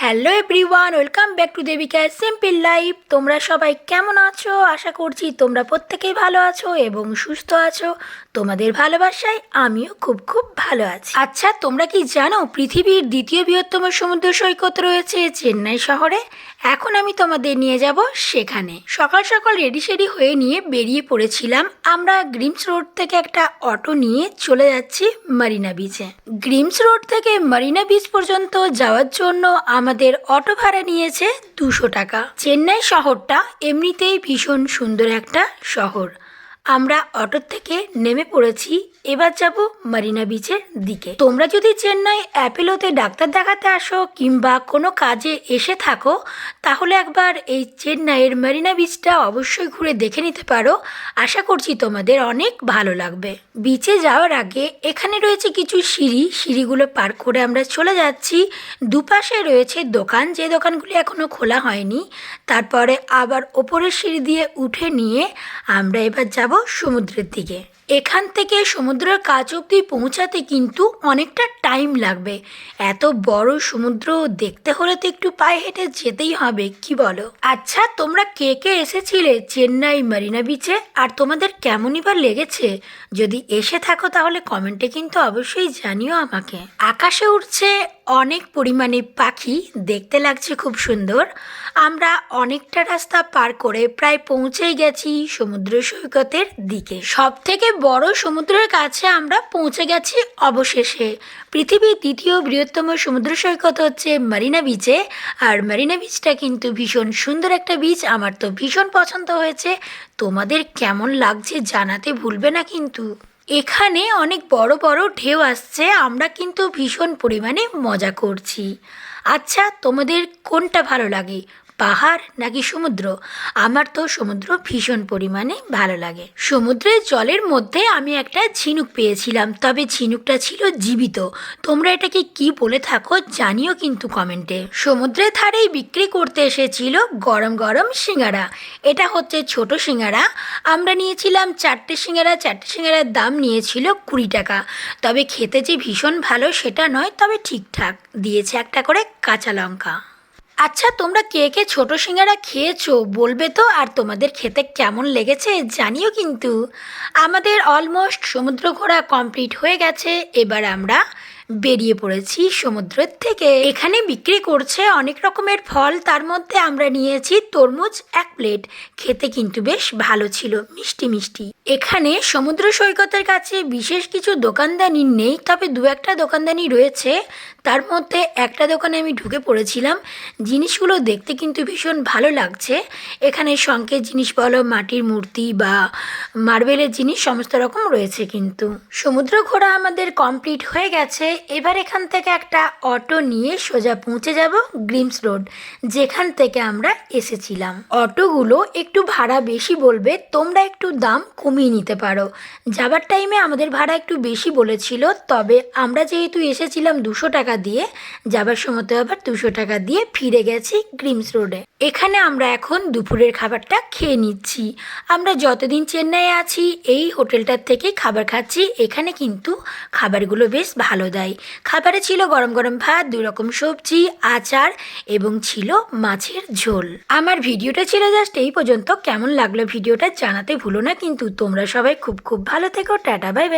Hello everyone, welcome back to Devika simple life. তোমরা সবাই কেমন আছো? আশা করছি তোমরা প্রত্যেকেই ভালো আছো এবং সুস্থ আছো। তোমাদের ভালোবাসায় আমিও খুব খুব ভালো আছি। আচ্ছা তোমরা কি জানো পৃথিবীর দ্বিতীয় বৃহত্তম সমুদ্র সৈকত রয়েছে চেন্নাই শহরে? এখন আমি তোমাদের নিয়ে যাব সেখানে। সকাল সকাল রেডি সেডি হয়ে নিয়ে বেরিয়ে পড়েছিলাম। আমরা গ্রিমস রোড থেকে একটা অটো নিয়ে চলে যাচ্ছি মারিনা বিচে গ্রিমস রোড থেকে মারিনা বিচ পর্যন্ত যাওয়ার জন্য আমাদের অটো ভাড়া নিয়েছে দুশো টাকা। চেন্নাই শহরটা এমনিতেই ভীষণ সুন্দর একটা শহর। আমরা অটোর থেকে নেমে পড়েছি এবার যাব মারিনা বিচের দিকে। তোমরা যদি চেন্নাই অ্যাপেলোতে ডাক্তার দেখাতে আসো কিংবা কোনো কাজে এসে থাকো, তাহলে একবার এই চেন্নাইয়ের মারিনা বিচটা অবশ্যই ঘুরে দেখে নিতে পারো। আশা করছি তোমাদের অনেক ভালো লাগবে। বিচে যাওয়ার আগে এখানে রয়েছে কিছু সিঁড়ি। সিঁড়িগুলো পার করে আমরা চলে যাচ্ছি। দুপাশে রয়েছে দোকান। যে দোকানগুলি এখনও খোলা হয়নি, তারপরে আবার ওপরের সিঁড়ি দিয়ে উঠে নিয়ে আমরা এবার যাব সমুদ্রের দিকে। এখান থেকে সমুদ্রের কাছ অব্দি পৌঁছাতে কিন্তু অনেকটা টাইম লাগবে। এত বড় সমুদ্র দেখতে হলে তো একটু পায়ে হেঁটে যেতেই হবে, কি বলো? আচ্ছা তোমরা কে কে এসেছিলে চেন্নাই মারিনা বিচে আর তোমাদের কেমনই বা লেগেছে? যদি এসে থাকো তাহলে কমেন্টে কিন্তু অবশ্যই জানিও আমাকে। আকাশে উঠছে অনেক পরিমাণে পাখি, দেখতে লাগছে খুব সুন্দর। আমরা অনেকটা রাস্তা পার করে প্রায় পৌঁছেই গেছি সমুদ্র সৈকতের দিকে। সব থেকে বড় সমুদ্রের কাছে আমরা পৌঁছে গেছি অবশেষে। পৃথিবীর দ্বিতীয় বৃহত্তম সমুদ্র সৈকত হচ্ছে মারিনা বিচে। আর মারিনা বিচটা কিন্তু ভীষণ সুন্দর একটা বিচ আমার তো ভীষণ পছন্দ হয়েছে। তোমাদের কেমন লাগছে জানাতে ভুলবে না কিন্তু। এখানে অনেক বড় বড় ঢেউ আসছে। আমরা কিন্তু ভীষণ পরিমাণে মজা করছি। আচ্ছা তোমাদের কোনটা ভালো লাগে? পাহাড় নাকি সমুদ্র? আমার তো সমুদ্র ভীষণ পরিমাণে ভালো লাগে। সমুদ্রের জলের মধ্যে আমি একটা ঝিনুক পেয়েছিলাম, তবে ঝিনুকটা ছিল জীবিত। তোমরা এটাকে কি বলে থাকো জানিও কিন্তু কমেন্টে। সমুদ্রের ধারেই বিক্রি করতে এসেছিল গরম গরম সিঙ্গারা। এটা হচ্ছে ছোট সিঙ্গারা। আমরা নিয়েছিলাম চারটে সিঙ্গারা, চারটে সিঙ্গারার দাম নিয়েছিল কুড়ি টাকা। তবে খেতে যে ভীষণ ভালো সেটা নয়, তবে ঠিকঠাক। দিয়েছে একটা করে কাঁচা লঙ্কা। আচ্ছা তোমরা কে কে ছোট সিঙ্গারা খেয়েছো? বলবে তো, আর তোমাদের খেতে কেমন লেগেছে জানিও কিন্তু। আমাদের অলমোস্ট সমুদ্র ঘোরা কমপ্লিট হয়ে গেছে। এবার আমরা বেরিয়ে পড়েছি সমুদ্রের থেকে। এখানে বিক্রি করছে অনেক রকমের ফল। তার মধ্যে আমরা নিয়েছি তরমুজ এক প্লেট খেতে কিন্তু বেশ ভালো ছিল। মিষ্টি মিষ্টি। এখানে সমুদ্র সৈকতের কাছে বিশেষ কিছু দোকানদানি নেই, তবে দু একটা দোকানদানি রয়েছে। তার মধ্যে একটা দোকানে আমি ঢুকে পড়েছিলাম। জিনিসগুলো দেখতে কিন্তু ভীষণ ভালো লাগছে। এখানে শঙ্কের জিনিস বলো, মাটির মূর্তি বা মার্বেলের জিনিস, সমস্ত রকম রয়েছে কিন্তু। সমুদ্র ঘোরা আমাদের কমপ্লিট হয়ে গেছে। এবার এখান থেকে একটা অটো নিয়ে সোজা পৌঁছে যাব গ্রিমস রোড, যেখান থেকে আমরা এসেছিলাম। অটোগুলো একটু ভাড়া বেশি বলবে, তোমরা একটু দাম কমিয়ে নিতে পারো। যাবার টাইমে আমাদের ভাড়া একটু বেশি বলেছিল, তবে আমরা যেহেতু এসেছিলাম দুশো টাকা দিয়ে, যাবার সময় তো আবার দুশো টাকা দিয়ে ফিরে গেছি গ্রিমস রোডে এখানে আমরা এখন দুপুরের খাবারটা খেয়ে নিচ্ছি। আমরা যতদিন চেন্নাইয়ে আছি, এই হোটেলটার থেকেই খাবার খাচ্ছি। এখানে কিন্তু খাবারগুলো বেশ ভালো দেয়। খাবারে ছিল গরম গরম ভাত, দুই রকম সবজি, আচার এবং ছিল মাছের ঝোল। আমার ভিডিওটা ছিল জাস্ট এই পর্যন্ত। কেমন লাগল ভিডিওটা জানাতে ভুলো না, কিন্তু তোমরা সবাই খুব খুব ভালো থেকো টাটা বাই বাই।